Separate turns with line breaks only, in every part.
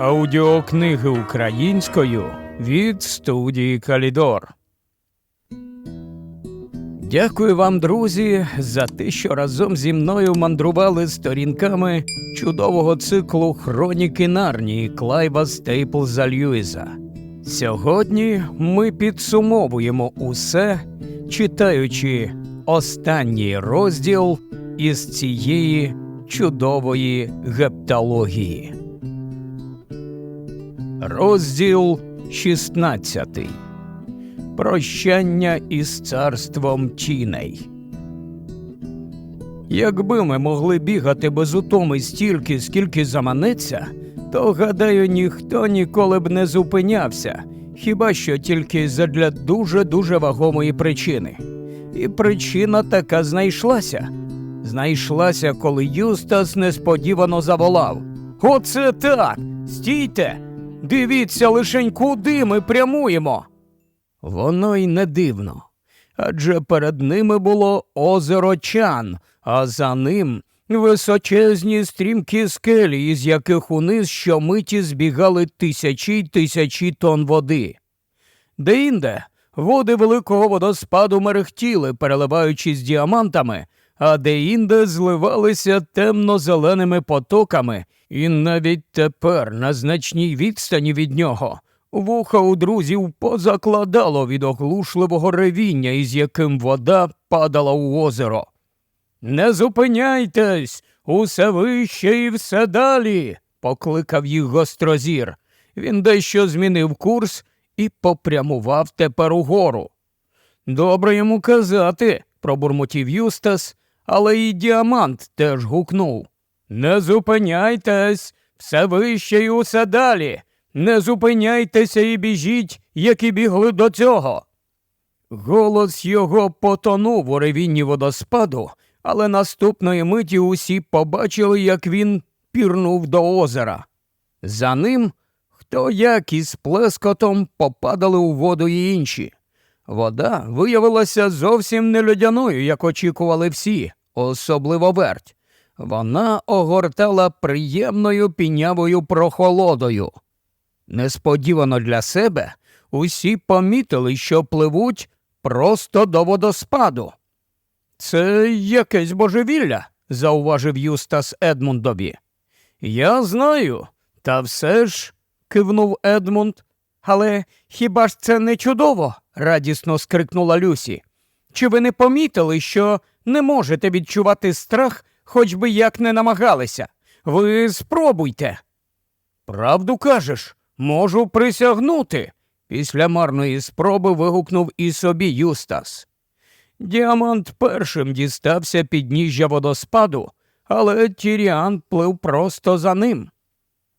Аудіокниги українською від студії Калідор. Дякую вам, друзі, за те, що разом зі мною мандрували сторінками чудового циклу Хроніки Нарнії Клайва Стейплза Льюіса. Сьогодні ми підсумовуємо усе, читаючи останній розділ із цієї чудової гептології. Розділ 16. Прощання із царством тіней. Якби ми могли бігати без утоми стільки, скільки заманеться, то, гадаю, ніхто ніколи б не зупинявся, хіба що тільки задля дуже дуже вагомої причини. І причина така знайшлася. Знайшлася, коли Юстас несподівано заволав. Оце так! Стійте! Дивіться лишень, куди ми прямуємо. Воно й не дивно. Адже перед ними було озеро Чан, а за ним височезні стрімкі скелі, із яких униз щомиті збігали тисячі й тисячі тонн води. Деінде води великого водоспаду мерехтіли, переливаючись діамантами, а деінде зливалися темно-зеленими потоками, і навіть тепер, на значній відстані від нього, вуха у друзів позакладало від оглушливого ревіння, із яким вода падала у озеро. Не зупиняйтесь, усе вище і все далі, покликав їх гострозір. Він дещо змінив курс і попрямував тепер угору. Добре йому казати, пробурмотів Юстас, але і діамант теж гукнув. Не зупиняйтесь, все вище і усе далі. Не зупиняйтеся і біжіть, як і бігли до цього. Голос його потонув у ревінні водоспаду, але наступної миті усі побачили, як він пірнув до озера. За ним хто як із плескотом попадали у воду й інші. Вода виявилася зовсім не льодяною, як очікували всі, особливо верть. Вона огортала приємною пінявою прохолодою. Несподівано для себе усі помітили, що пливуть просто до водоспаду. Це якесь божевілля, зауважив Юстас Едмундові. Я знаю, та все ж, кивнув Едмунд. Але хіба ж це не чудово? радісно скрикнула Люсі. Чи ви не помітили, що не можете відчувати страх, хоч би як не намагалися? Ви спробуйте. Правду кажеш, можу присягнути. Після марної спроби вигукнув і собі Юстас. Діамант першим дістався підніжжя водоспаду, але Тіріан плив просто за ним.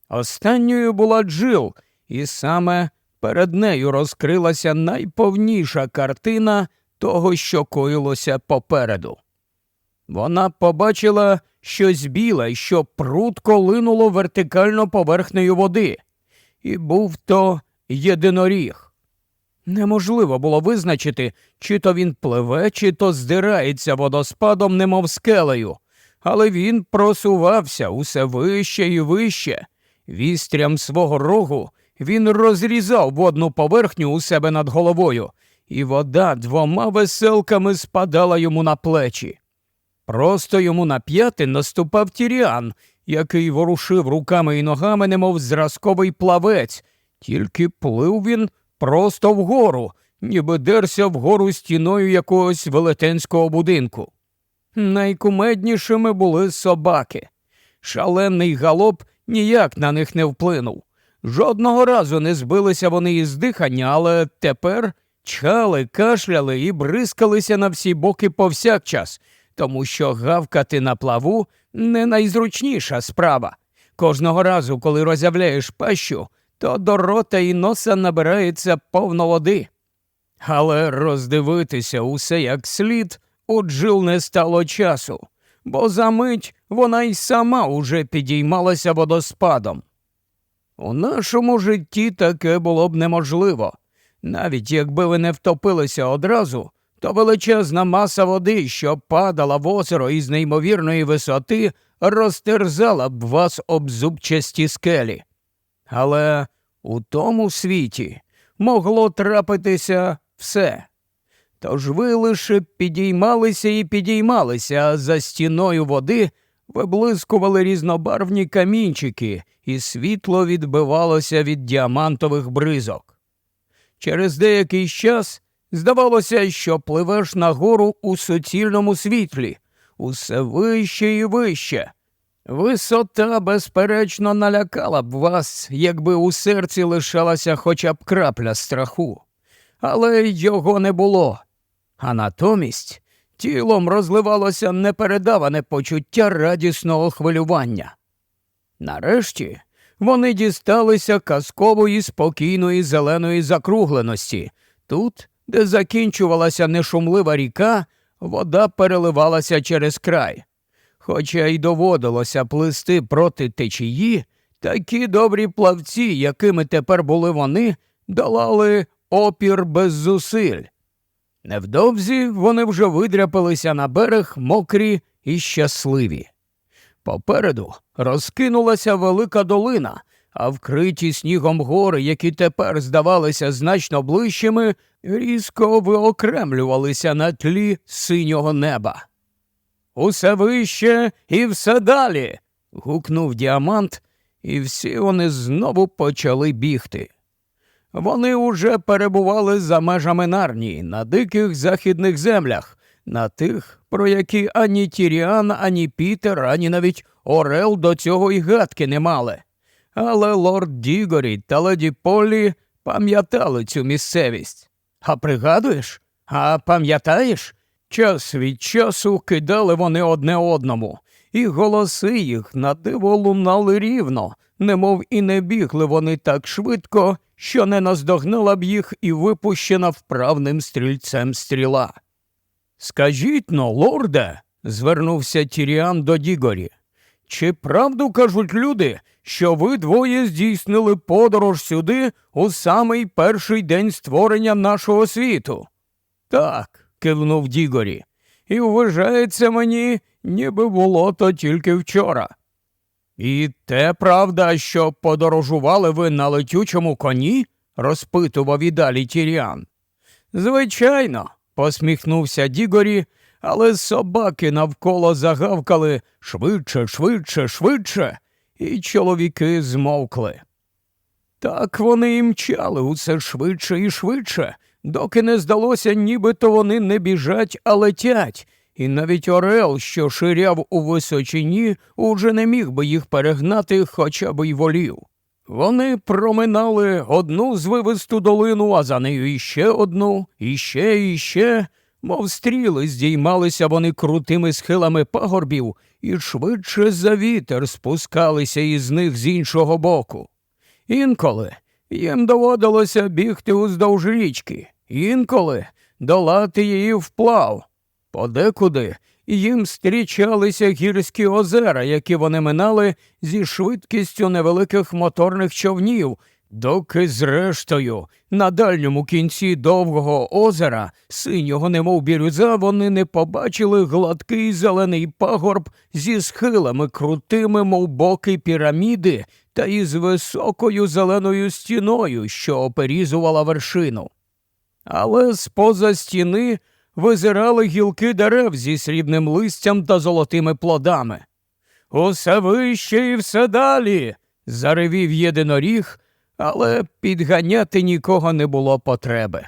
Останньою була Джил, і саме перед нею розкрилася найповніша картина того, що коїлося попереду. Вона побачила щось біле, що прутко линуло вертикально поверхнею води, і був то єдиноріг. Неможливо було визначити, чи то він пливе, чи то здирається водоспадом, немов скелею, але він просувався усе вище і вище. Вістрям свого рогу він розрізав водну поверхню у себе над головою, і вода двома веселками спадала йому на плечі. Просто йому на п'яти наступав тіріан, який ворушив руками і ногами, немов зразковий плавець, тільки плив він просто вгору, ніби дерся вгору стіною якогось велетенського будинку. Найкумеднішими були собаки. Шалений галоп ніяк на них не вплинув. Жодного разу не збилися вони із дихання, але тепер чхали, кашляли і бризкалися на всі боки повсякчас, тому що гавкати на плаву не найзручніша справа. Кожного разу, коли розявляєш пащу, то до рота і носа набирається повно води. Але роздивитися усе як слід у Джил не стало часу, бо за мить вона й сама уже підіймалася водоспадом. У нашому житті таке було б неможливо. Навіть якби ви не втопилися одразу, то величезна маса води, що падала в озеро із неймовірної висоти, розтерзала б вас об зубчасті скелі. Але у тому світі могло трапитися все. Тож ви лише підіймалися і підіймалися, а за стіною води виблискували різнобарвні камінчики, і світло відбивалося від діамантових бризок. Через деякий час здавалося, що пливеш нагору у суцільному світлі, усе вище і вище. Висота, безперечно, налякала б вас, якби у серці лишалася хоча б крапля страху. Але його не було. А натомість тілом розливалося непередаване почуття радісного хвилювання. Нарешті вони дісталися казкової спокійної зеленої закругленості. Тут, де закінчувалася нешумлива ріка, вода переливалася через край. Хоча й доводилося плисти проти течії, такі добрі плавці, якими тепер були вони, долали опір без зусиль. Невдовзі вони вже видряпалися на берег мокрі і щасливі. Попереду розкинулася велика долина, а вкриті снігом гори, які тепер здавалися значно ближчими, різко виокремлювалися на тлі синього неба. Усе вище і все далі. гукнув діамант, і всі вони знову почали бігти. Вони уже перебували за межами Нарнії, на диких західних землях, на тих, про які ані Тіріан, ані Пітер, ані навіть Орел до цього й гадки не мали. Але лорд Дігорі та леді Полі пам'ятали цю місцевість. А пригадуєш? А пам'ятаєш? Час від часу кидали вони одне одному, і голоси їх на диво лунали рівно, немов і не бігли вони так швидко, що не наздогнала б їх і випущена вправним стрільцем стріла. Скажіть но, лорде, звернувся Тіріан до Дігорі, чи правду кажуть люди, що ви двоє здійснили подорож сюди у самий перший день створення нашого світу? Так, кивнув Дігорі, і вважається мені, ніби було то тільки вчора. І те правда, що подорожували ви на летючому коні? розпитував і далі Тіріан. Звичайно, посміхнувся Дігорі, але собаки навколо загавкали швидше, швидше, швидше, і чоловіки змовкли. Так вони і мчали усе швидше і швидше, доки не здалося, нібито вони не біжать, а летять, і навіть Орел, що ширяв у височині, уже не міг би їх перегнати хоча б й волів. Вони проминали одну звивисту долину, а за нею іще одну, іще, іще, мов стріли, здіймалися вони крутими схилами пагорбів і швидше за вітер спускалися із них з іншого боку. Інколи їм доводилося бігти уздовж річки, інколи долати її вплав. Подекуди їм зустрічалися гірські озера, які вони минали зі швидкістю невеликих моторних човнів, доки, зрештою, на дальньому кінці довгого озера, синього, немов бірюза, вони не побачили гладкий зелений пагорб зі схилами крутими, мов боки піраміди, та із високою зеленою стіною, що оперізувала вершину. Але з поза стіни визирали гілки дерев зі срібним листям та золотими плодами. Усе вище і все далі. заревів єдиноріг, але підганяти нікого не було потреби.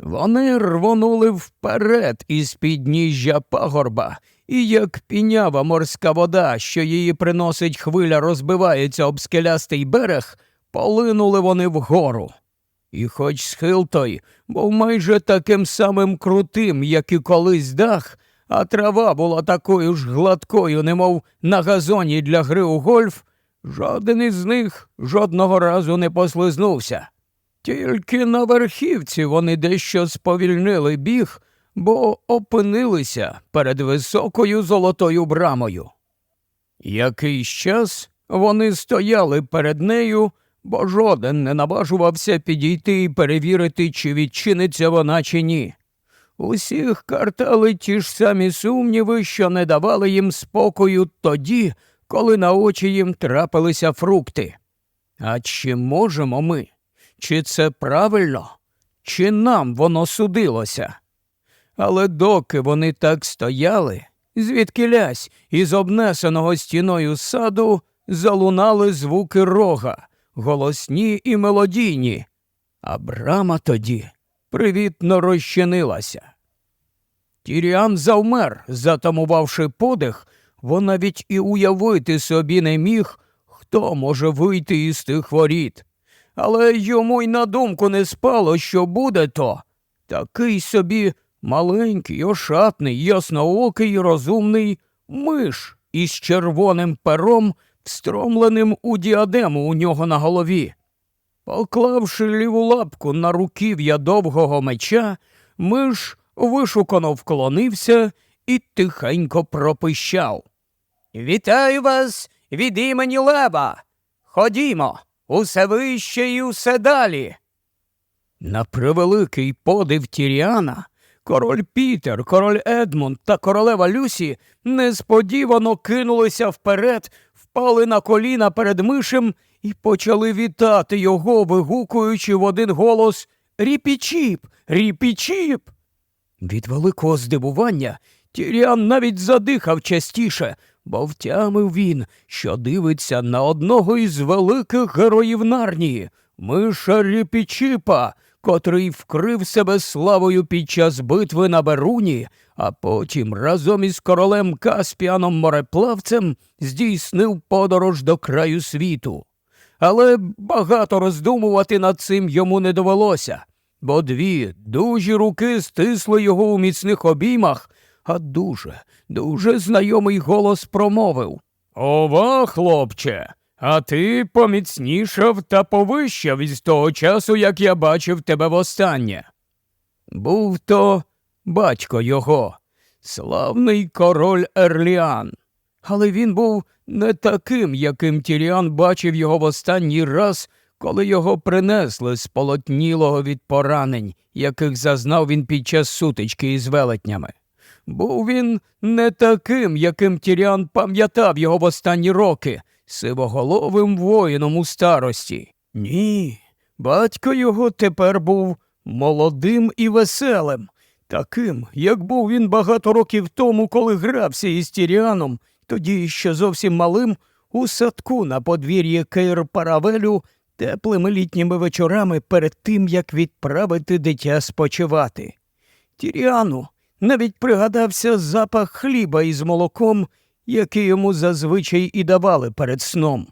Вони рвонули вперед із підніжжя пагорба, і як пінява морська вода, що її приносить хвиля, розбивається об скелястий берег, полинули вони вгору. І хоч схил той був майже таким самим крутим, як і колись дах, а трава була такою ж гладкою, немов на газоні для гри у гольф, жоден із них жодного разу не послизнувся. Тільки на верхівці вони дещо сповільнили біг, бо опинилися перед високою золотою брамою. Якийсь час вони стояли перед нею, бо жоден не наважувався підійти і перевірити, чи відчиниться вона, чи ні. Усіх картали ті ж самі сумніви, що не давали їм спокою тоді, коли на очі їм трапилися фрукти. А чи можемо ми? Чи це правильно? Чи нам воно судилося? Але доки вони так стояли, звідкилясь із обнесеного стіною саду залунали звуки рога, голосні і мелодійні, а брама тоді привітно розчинилася. Тіріан завмер, затамувавши подих, бо навіть і уявити собі не міг, хто може вийти із тих воріт. Але йому й на думку не спало, що буде то. Такий собі маленький, ошатний, ясноокий, розумний миш із червоним пером, встромленим у діадему у нього на голові. Поклавши ліву лапку на руків'я довгого меча, миш вишукано вклонився і тихенько пропищав. Вітаю вас від імені Лева. Ходімо, усе вище і усе далі. На превеликий подив Тіріана, король Пітер, король Едмунд та королева Люсі несподівано кинулися вперед, впали на коліна перед мишем і почали вітати його, вигукуючи в один голос Ріпічіп, ріпічіп. Від великого здивування Тіріан навіть задихав частіше, бо втямив він, що дивиться на одного із великих героїв Нарнії, миша Ріпічіпа, котрий вкрив себе славою під час битви на Беруні, а потім разом із королем Каспіаном мореплавцем здійснив подорож до краю світу. Але багато роздумувати над цим йому не довелося, бо дві дужі руки стисли його у міцних обіймах, а дуже, дуже знайомий голос промовив Ова, хлопче, а ти поміцнішав та повищав із того часу, як я бачив тебе востаннє. Був то батько його, славний король Ерліан. Але він був не таким, яким Тіріан бачив його в останній раз, коли його принесли з полотнілого від поранень, яких зазнав він під час сутички із велетнями. Був він не таким, яким Тіріан пам'ятав його в останні роки, сивоголовим воїном у старості. Ні, батько його тепер був молодим і веселим, таким, як був він багато років тому, коли грався із Тіріаном, тоді ще зовсім малим, у садку на подвір'ї Кейр Паравелю теплими літніми вечорами перед тим, як відправити дитя спочивати. Тіріану навіть пригадався запах хліба із молоком, який йому зазвичай і давали перед сном.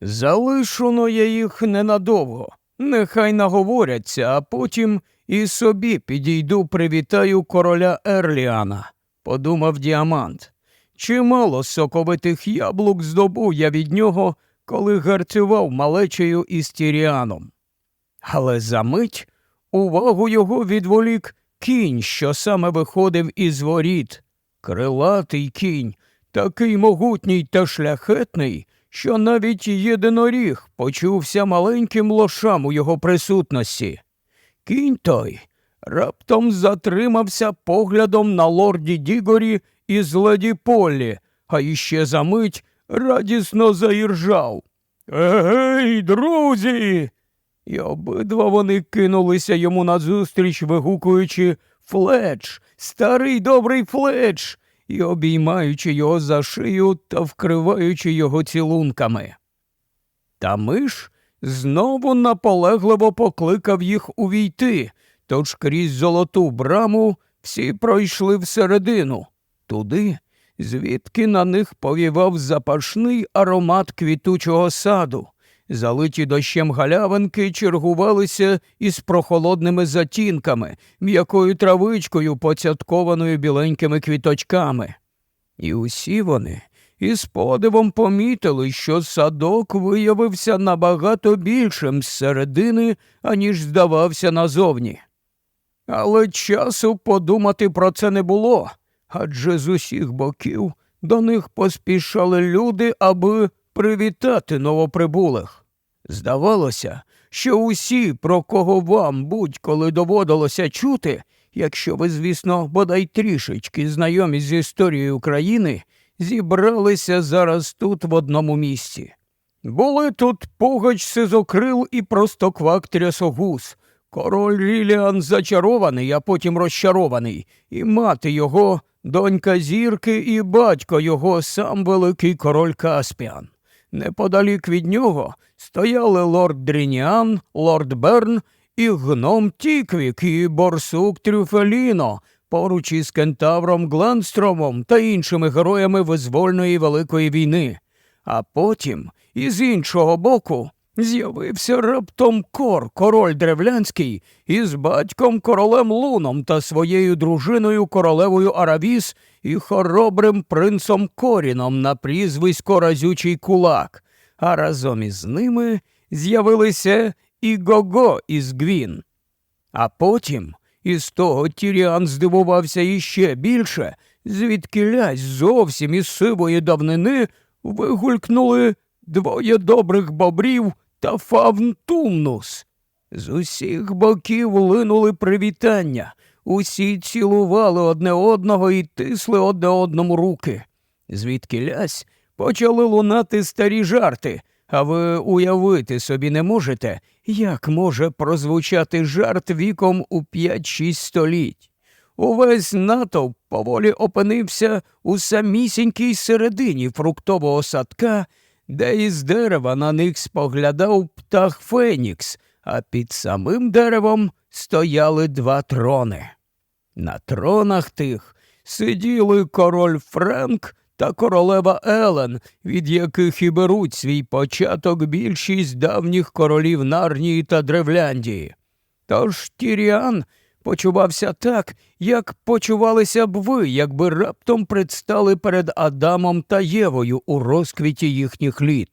Залишено я їх ненадовго, нехай наговоряться, а потім і собі підійду привітаю короля Ерліана, подумав діамант. Чимало соковитих яблук здобув я від нього, коли гарцював малечею із Тіріаном. Але за мить увагу його відволік кінь, що саме виходив із воріт. Крилатий кінь, такий могутній та шляхетний, що навіть єдиноріг почувся маленьким лошам у його присутності. Кінь той раптом затримався поглядом на лорді Дігорі із леді Поллі, а іще за мить радісно заіржав. Егей, друзі! І обидва вони кинулися йому назустріч, вигукуючи Фледж, старий добрий Фледж, і обіймаючи його за шию та вкриваючи його цілунками. Та миш знову наполегливо покликав їх увійти, тож крізь золоту браму всі пройшли всередину, туди, звідки на них повівав запашний аромат квітучого саду. Залиті дощем галявинки чергувалися із прохолодними затінками, м'якою травичкою, поцяткованою біленькими квіточками. І усі вони із подивом помітили, що садок виявився набагато більшим зсередини, аніж здавався назовні. Але часу подумати про це не було, адже з усіх боків до них поспішали люди, аби привітати новоприбулих. Здавалося, що усі, про кого вам будь-коли доводилося чути, якщо ви, звісно, бодай трішечки знайомі з історією України, зібралися зараз тут в одному місці. Були тут пугач сизокрил і простоквак трясогуз. Король Ріліан зачарований, а потім розчарований, і мати його, донька зірки, і батько його, сам великий король Каспіан. Неподалік від нього стояли лорд Дрініан, лорд Берн і гном Тіквік, і борсук Трюфеліно, поруч із кентавром Гленстромом та іншими героями визвольної великої війни. А потім, із іншого боку, з'явився раптом кор, король древлянський, із батьком королем Луном та своєю дружиною королевою Аравіс і хоробрим принцом Коріном на прізвисько Разючий кулак, а разом із ними з'явилися і Гого із Гвін. А потім із того Тіріан здивувався іще більше, звідки лязь зовсім із сивої давнини вигулькнули двоє добрих бобрів та фавн Тумнус. З усіх боків линули привітання, усі цілували одне одного і тисли одне одному руки. Звідки лясь почали лунати старі жарти, а ви уявити собі не можете, як може прозвучати жарт віком у 5-6 століть. Увесь натовп поволі опинився у самісінькій середині фруктового садка, де із дерева на них споглядав птах Фенікс, а під самим деревом стояли два трони. На тронах тих сиділи король Френк та королева Елен, від яких і беруть свій початок більшість давніх королів Нарнії та Древляндії. Тож Тіріан почувався так, як почувалися б ви, якби раптом предстали перед Адамом та Євою у розквіті їхніх літ.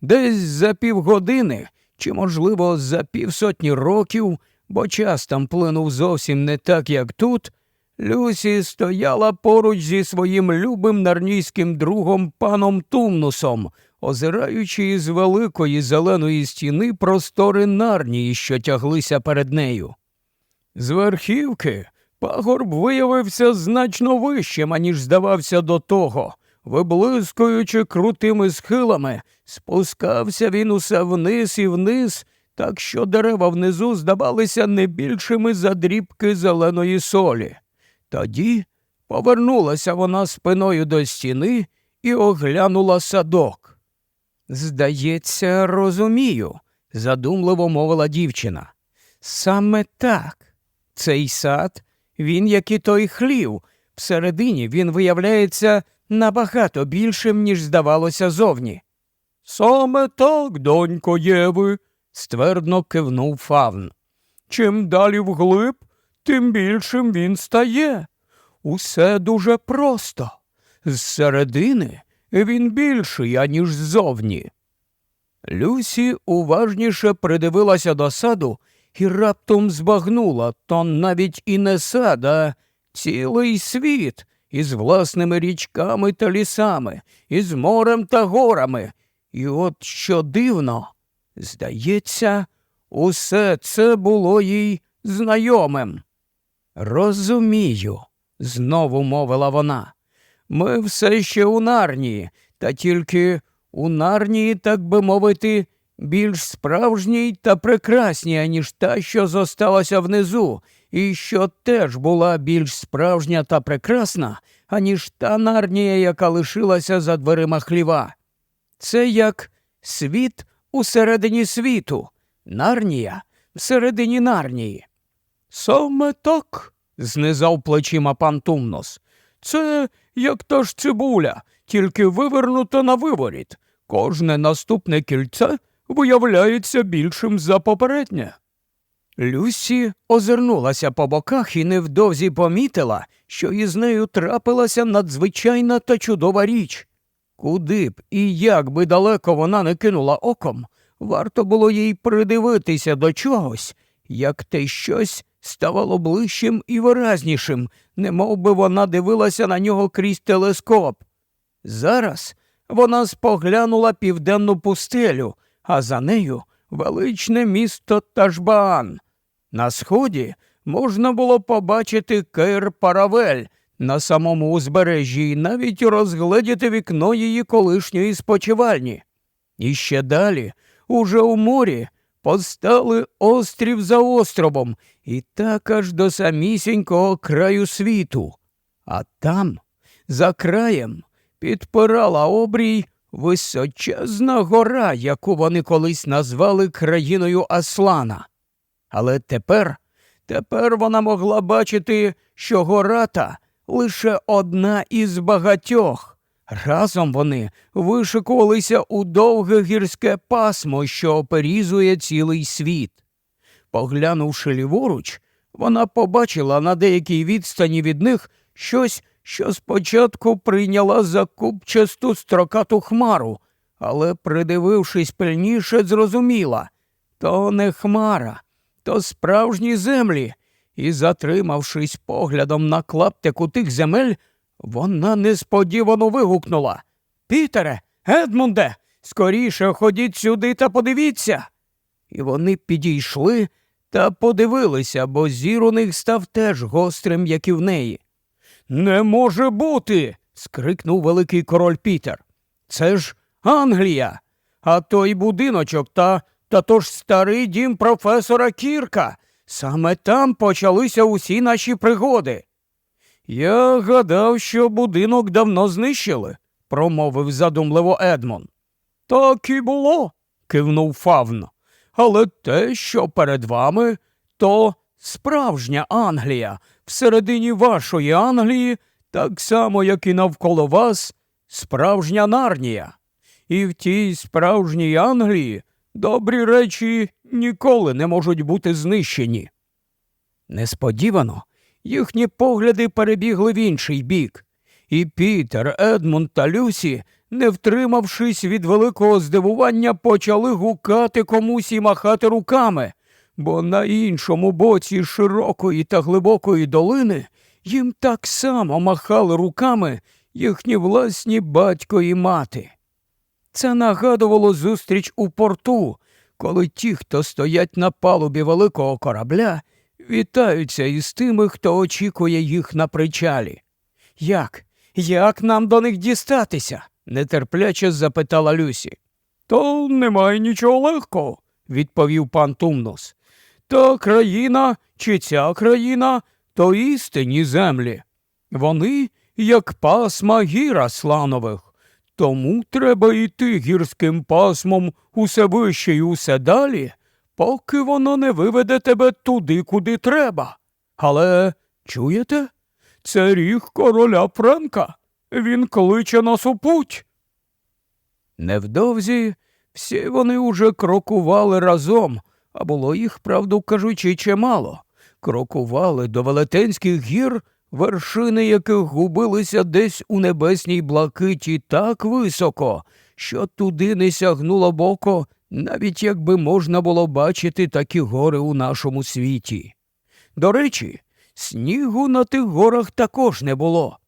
Десь за півгодини, чи, можливо, за півсотні років, бо час там плинув зовсім не так, як тут, Люсі стояла поруч зі своїм любим нарнійським другом паном Тумнусом, озираючи із великої зеленої стіни простори нарнії, що тяглися перед нею. З верхівки пагорб виявився значно вищим, аніж здавався до того. Виблискуючи крутими схилами, спускався він усе вниз і вниз, так що дерева внизу здавалися не більшими за дрібки зеленої солі. Тоді повернулася вона спиною до стіни і оглянула садок. Здається, розумію, задумливо мовила дівчина. Саме так. Цей сад, він, як і той хлів, всередині він виявляється набагато більшим, ніж здавалося зовні. Саме так, донько Єви, ствердно кивнув фавн. Чим далі вглиб, тим більшим він стає. Усе дуже просто. Зсередини він більший, аніж ззовні. Люсі уважніше придивилася до саду і раптом збагнула то навіть і не сад, а цілий світ із власними річками та лісами, із морем та горами. І от що дивно, здається, усе це було їй знайомим. Розумію, знову мовила вона. Ми все ще у нарнії, та тільки у нарнії, так би мовити, більш справжній та прекрасній, аніж та, що зосталася внизу, і що теж була більш справжня та прекрасна, аніж та нарнія, яка лишилася за дверима хліва. Це як світ усередині світу, нарнія всередині нарнії. Саме так, знизав плечима пан Тумнос. Це як та ж цибуля, тільки вивернута на виворіт. Кожне наступне кільце виявляється більшим за попереднє. Люсі озирнулася по боках і невдовзі помітила, що із нею трапилася надзвичайна та чудова річ. Куди б і як би далеко вона не кинула оком, варто було їй придивитися до чогось, як те щось ставало ближчим і виразнішим, немов би вона дивилася на нього крізь телескоп. Зараз вона споглянула південну пустелю, а за нею величне місто Ташбаан. На сході можна було побачити Кейр Паравель на самому узбережжі і навіть розгледіти вікно її колишньої спочивальні. І ще далі, уже у морі, постали острів за островом, і так аж до самісінького краю світу. А там, за краєм, підпирала обрій височезна гора, яку вони колись назвали країною Аслана. Але тепер, тепер вона могла бачити, що гора та лише одна із багатьох. Разом вони вишикувалися у довге гірське пасмо, що оперізує цілий світ. Поглянувши ліворуч, вона побачила на деякій відстані від них щось, що спочатку прийняла за купчасту строкату хмару, але, придивившись пильніше, зрозуміла то не хмара, то справжні землі, і, затримавшись поглядом на клаптику тих земель, вона несподівано вигукнула Пітере, Едмунде, скоріше ходіть сюди та подивіться. І вони підійшли та подивилися, бо зір у них став теж гострим, як і в неї. Не може бути. скрикнув великий король Пітер. Це ж Англія. А той будиночок та та то ж старий дім професора Кірка. Саме там почалися усі наші пригоди. Я гадав, що будинок давно знищили, промовив задумливо Едмон. Так і було, кивнув Фавн. Але те, що перед вами, то справжня Англія, всередині вашої Англії, так само, як і навколо вас, справжня нарнія. І в тій справжній Англії добрі речі ніколи не можуть бути знищені. Несподівано їхні погляди перебігли в інший бік, і Пітер, Едмунд та Люсі, не втримавшись від великого здивування, почали гукати комусь і махати руками, бо на іншому боці широкої та глибокої долини їм так само махали руками їхні власні батько і мати. Це нагадувало зустріч у порту, коли ті, хто стоять на палубі великого корабля, вітаються із тими, хто очікує їх на причалі. Як? Як нам до них дістатися? нетерпляче запитала Люсі. То немає нічого легкого, відповів пан Тумнус. Та країна чи ця країна то істинні землі. Вони як пасма гіра сланових. Тому треба йти гірським пасмом усе вище і усе далі, поки воно не виведе тебе туди, куди треба. Але чуєте? Це ріг короля Френка. Він кличе нас у путь. Невдовзі всі вони уже крокували разом, а було їх, правду кажучи, чимало. Крокували до велетенських гір, вершини яких губилися десь у небесній блакиті так високо, що туди не сягнуло боко, навіть якби можна було бачити такі гори у нашому світі. До речі, снігу на тих горах також не було.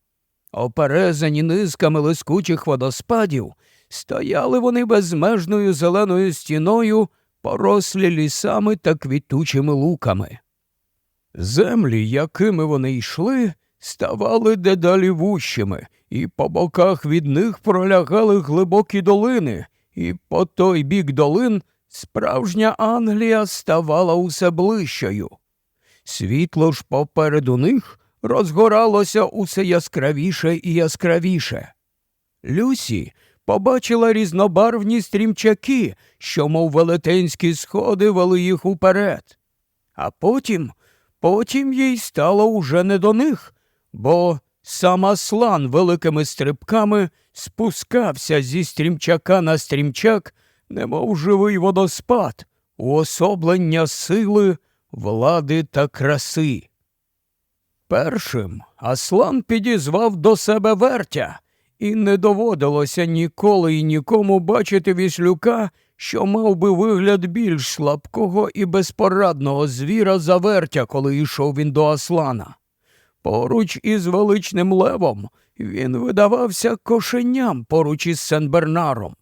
Оперезані низками лискучих водоспадів, стояли вони безмежною зеленою стіною, порослі лісами та квітучими луками. Землі, якими вони йшли, ставали дедалі вущими, і по боках від них пролягали глибокі долини, і по той бік долин справжня Англія ставала усе ближчою. Світло ж попереду них розгоралося усе яскравіше і яскравіше. Люсі побачила різнобарвні стрімчаки, що, мов велетенські сходи, вели їх уперед. А потім, потім їй стало уже не до них, бо сам Аслан великими стрибками спускався зі стрімчака на стрімчак, немов живий водоспад, уособлення сили, влади та краси. Першим Аслан підізвав до себе вертя, і не доводилося ніколи і нікому бачити віслюка, що мав би вигляд більш слабкого і безпорадного звіра за вертя, коли йшов він до Аслана. Поруч із величним левом він видавався кошеням поруч із Сен-Бернаром.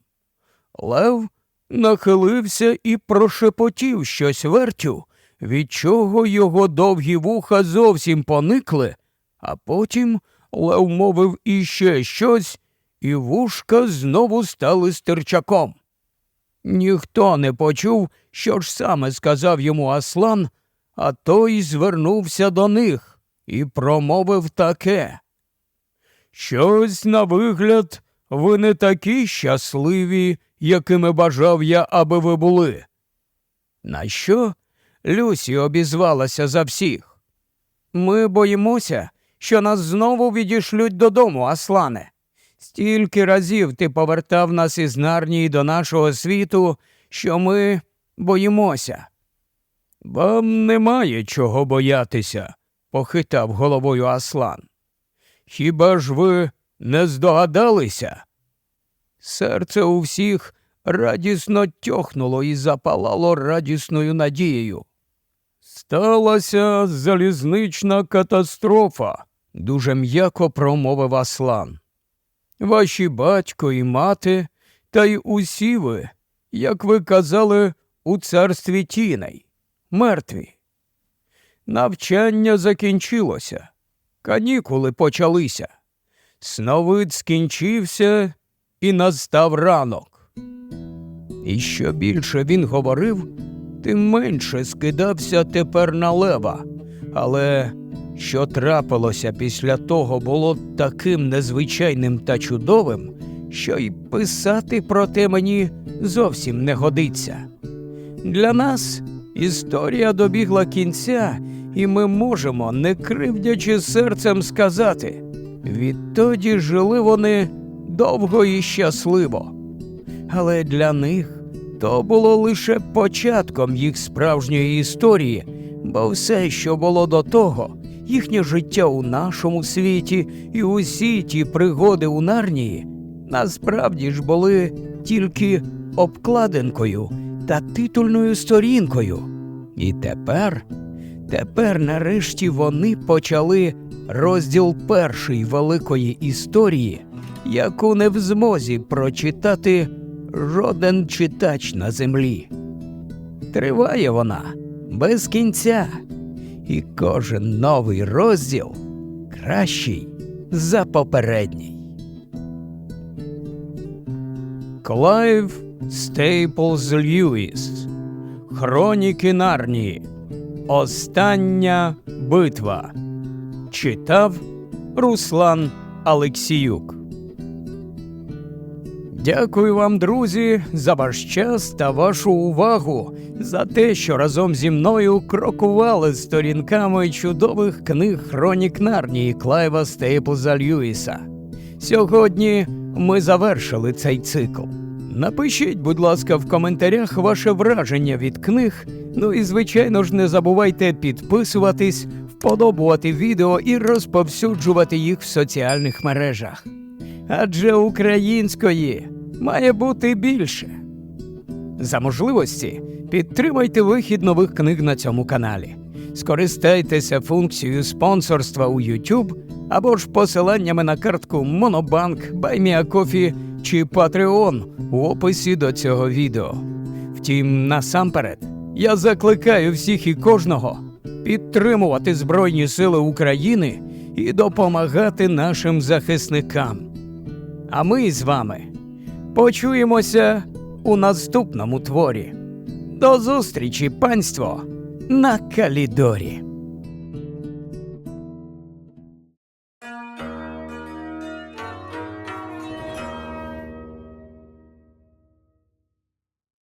Лев нахилився і прошепотів щось вертю, від чого його довгі вуха зовсім поникли, а потім Лев мовив іще щось, і вушка знову стали стирчаком. Ніхто не почув, що ж саме сказав йому Аслан, а той звернувся до них і промовив таке. Щось на вигляд, ви не такі щасливі, якими бажав я, аби ви були. На що Люсі обізвалася за всіх? Ми боїмося, що нас знову відішлють додому, Аслане. Стільки разів ти повертав нас із Нарнії до нашого світу, що ми боїмося. Вам немає чого боятися, похитав головою Аслан. Хіба ж ви не здогадалися? Серце у всіх радісно тьохнуло і запалало радісною надією. Сталася залізнична катастрофа, дуже м'яко промовив Аслан. Ваші батько і мати, та й усі ви, як ви казали, у царстві тіней, мертві. Навчання закінчилося, канікули почалися. Сновид скінчився і настав ранок. І що більше він говорив, тим менше скидався тепер на лева. Але що трапилося після того, було таким незвичайним та чудовим, що й писати про те мені зовсім не годиться. Для нас історія добігла кінця, і ми можемо, не кривдячи серцем, сказати відтоді жили вони довго і щасливо. Але для них то було лише початком їх справжньої історії, бо все, що було до того, їхнє життя у нашому світі і усі ті пригоди у Нарнії, насправді ж були тільки обкладинкою та титульною сторінкою. І тепер, тепер нарешті вони почали розділ перший великої історії, яку не в змозі прочитати жоден читач на землі. Триває вона без кінця, і кожен новий розділ кращий за попередній. Клайв Стейплз Льюіс. Хроніки Нарнії. Остання битва. Читав Руслан Алексіюк Дякую вам, друзі, за ваш час та вашу увагу, за те, що разом зі мною крокували сторінками чудових книг Хронік Нарнії Клайва Стейплза Льюіса. Сьогодні ми завершили цей цикл. Напишіть, будь ласка, в коментарях ваше враження від книг. Ну і, звичайно ж, не забувайте підписуватись, вподобувати відео і розповсюджувати їх в соціальних мережах. Адже української має бути більше. За можливості підтримайте вихід нових книг на цьому каналі. Скористайтеся функцією спонсорства у YouTube або ж посиланнями на картку Monobank, BuyMeACoffee чи Patreon у описі до цього відео. Втім, насамперед, я закликаю всіх і кожного підтримувати Збройні Сили України і допомагати нашим захисникам. А ми з вами почуємося у наступному творі. До зустрічі, панство, на Калідорі.